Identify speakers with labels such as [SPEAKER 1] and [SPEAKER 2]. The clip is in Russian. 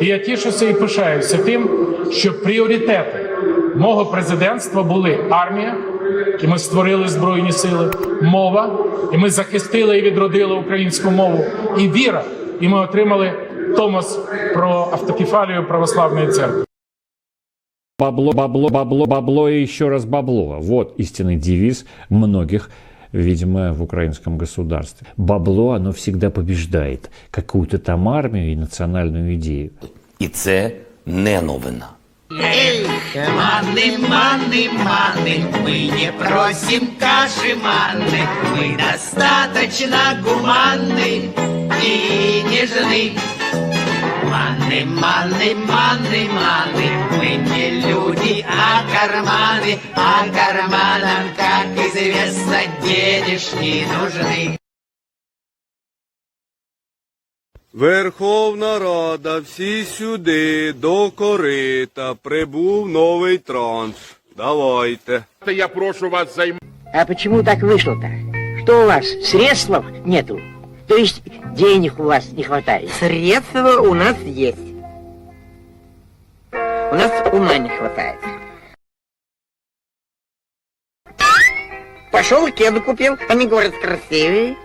[SPEAKER 1] І я тішуся і пишаюся тим, що пріоритети мого президентства були армія, і ми створили збройні сили, мова, і ми захистили і відродили українську мову, і віра, і ми отримали Томос про автокефалію православної церкви.
[SPEAKER 2] Бабло, бабло, бабло, бабло и еще раз бабло. Вот истинный девиз многих, видимо, в украинском государстве. Бабло, оно всегда побеждает какую-то там армию и национальную идею.
[SPEAKER 3] І це не новина.
[SPEAKER 4] Манны, манны, манны, мы не просим каши манны, мы достаточно гуманны и нежны. Манны, манны, манны, манны, мы карманы, а карманам, как известно, денежки нужны.
[SPEAKER 5] Верховна Рада, всі сюди, до корита, прибув новий транш. Давайте.
[SPEAKER 6] Я прошу вас займ...
[SPEAKER 7] А почему так вышло-то? Что у вас, средств нету? То есть денег у вас не хватает?
[SPEAKER 8] Средства у нас есть. У нас ума не хватает. Пошел кеды купил, они говорят красивые.